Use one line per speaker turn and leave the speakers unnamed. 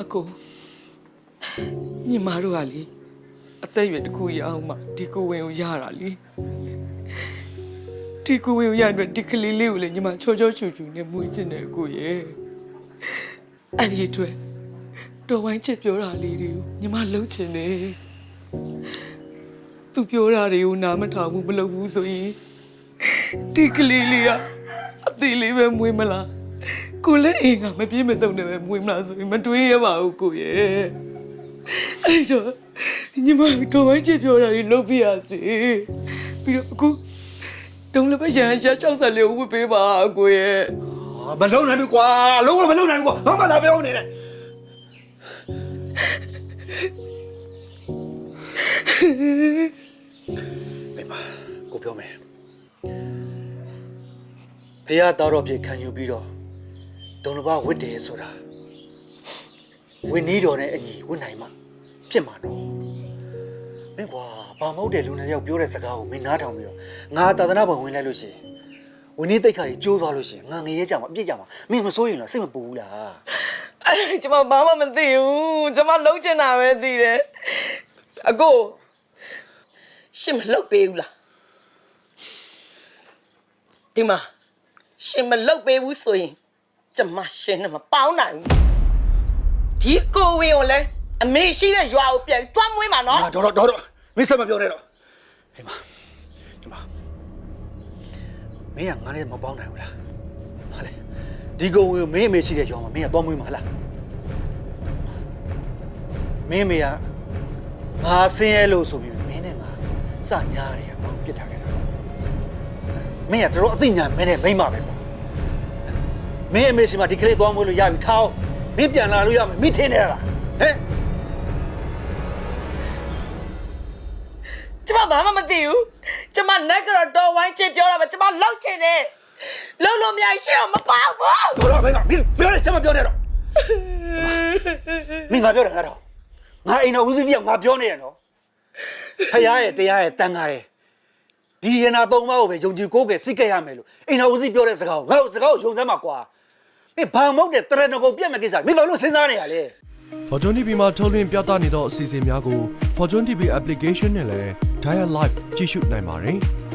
အကိုညီမတို့ကလေအသက်အရွယ်တစ်ခုရအောင်မှဒီကိုဝင်ကိုရတာလေဒီကိုဝင်ကိုရတဲ့ဒီကလေးလေးကိုလည်းညီမချောချောချူချူနဲ့မွေးချင်တယ်အကိုရဲ့အဲ့ဒီအတွက်တော်ဝိုင်းချစ်ပြောတာလေးတွေကိုညီမလှုပ်ချင်တယ်သူပြောတာတွေကိုနားမထောင်ဘူးမလုပ်ဘူးဆိုရင်ဒီကလေးလေးကအသေးလေးပဲမွေးမလား ကိုလည်းအိမ်ကမပြေးမစုံနဲ့ပဲမွေးမလားဆိုရင်မတွေးရပါဘူးကိုရဲ့အဲ့တော့ညီမတော်ဝိုင်းချစ်ပြောတာကြီးလုပ်ပြရစီပြီးတော့အခုတုံးလည်းပဲရန်ချ60လေးဝတ်ပေးပါအကိုရဲ့
ဟာမလုံနိုင်ဘူးကွာလုံးဝမလုံနိုင်ဘူးကွာဘာမှလာပြောနေတယ်မိမကိုပြောမယ်ဖះသားတော်ပြေခံယူပြီးတော့ ဒုံလဘဝတ်တယ်ဆိုတာဝင်းနီးတော်နဲ့အညီဝတ်နိုင်မှဖြစ်မှာနော်မင်းကွာဘာမဟုတ်တဲ့လူနဲ့ရောက်ပြောတဲ့စကားကိုမင်းနားထောင်ပြီးတော့ငါသာသနာ့ဘုံဝင်လိုက်လို့ရှိရင်ဝင်းနေတိတ်ခါကြီးကျိုးသွားလို့ရှိရင်ငါငရဲကြမှာအပြစ်ကြမှာမင်းမစိုးရင်လားစိတ်မပူဘူးလား
အဲ့ဒါကျမဘာမှမသိဘူးကျမလုံးချင်တာပဲသိတယ်အကိုရှင်မလုပ်ပေးဘူးလားဒီမှာရှင်မလုပ်ပေးဘူးဆိုရင် ကျမရှင်နဲ့မပေါင်းနိုင်ဘူးဒီကိုဝင်ကိုလည်းအမေရှိတဲ့ရွာကိုပြန်တွားမွေးမှာနော်
ဟာတော့တော့တော့တော့မင်းစက်မပြောနဲ့တော့ဟေးမဒီမှာမင်းကငါနဲ့မပေါင်းနိုင်ဘူးလားဟာလေဒီကုံကိုမင်းအမေရှိတဲ့ရောမှာမင်းကသွားမွေးမှာဟလားမင်းအမေကငါဆင်းရဲလို့ဆိုပြီးမင်းနဲ့ငါစညားတယ်ဘာပြစ်ထားခဲ့တာမင်းကတော်တော်အသိဉာဏ်မင်းနဲ့မိမ့်ပါပဲပေါ့ မင်းအမေရှိမှဒီကလေးသွားမွေးလို့ရပြီထားအောင်မင်းပြန်လာလို့ရမယ်မင်းထင်နေလားဟဲ့
ကျမဘာမှမသိဘူးကျမနက်ကတော့တော်ဝိုင်းချစ်ပြောတာပဲကျမလောက်ချင်တယ်လုံးလုံးမြိုင်ရှင်းအောင်မပေါက်ဘူး
တော်တော့မင်းကမင်းပြောတယ်ဆက်မပြောနဲ့တော့မင်းငါပြောတယ်ငါတော့ငါအိမ်တော်ဦးစီးတယောက်ငါပြောနေရနော်ဖရားရဲ့တရားရဲ့တန်ခါရဲ့ဒီရနာသုံးပါးကိုပဲယုံကြည်ကိုးကယ်စိတ်ကြရမယ်လို့အိမ်တော်ဦးစီးပြောတဲ့စကားကိုငါ့ကိုစကားကိုယုံစမ်းမှာကွာ မင်းဘာမဟုတ်တဲ့တရဏဂုံပြက်မဲ့ကိစ္စမင်းဘာလို့စဉ်းစားနေရလဲ
Fortune TV မှာထုတ်လွှင့်ပြသနေသောအစီအစဉ်များကို Fortune TV application နဲ့လည်း Dial Live ကြည့်ရှုနိုင်ပါတယ်။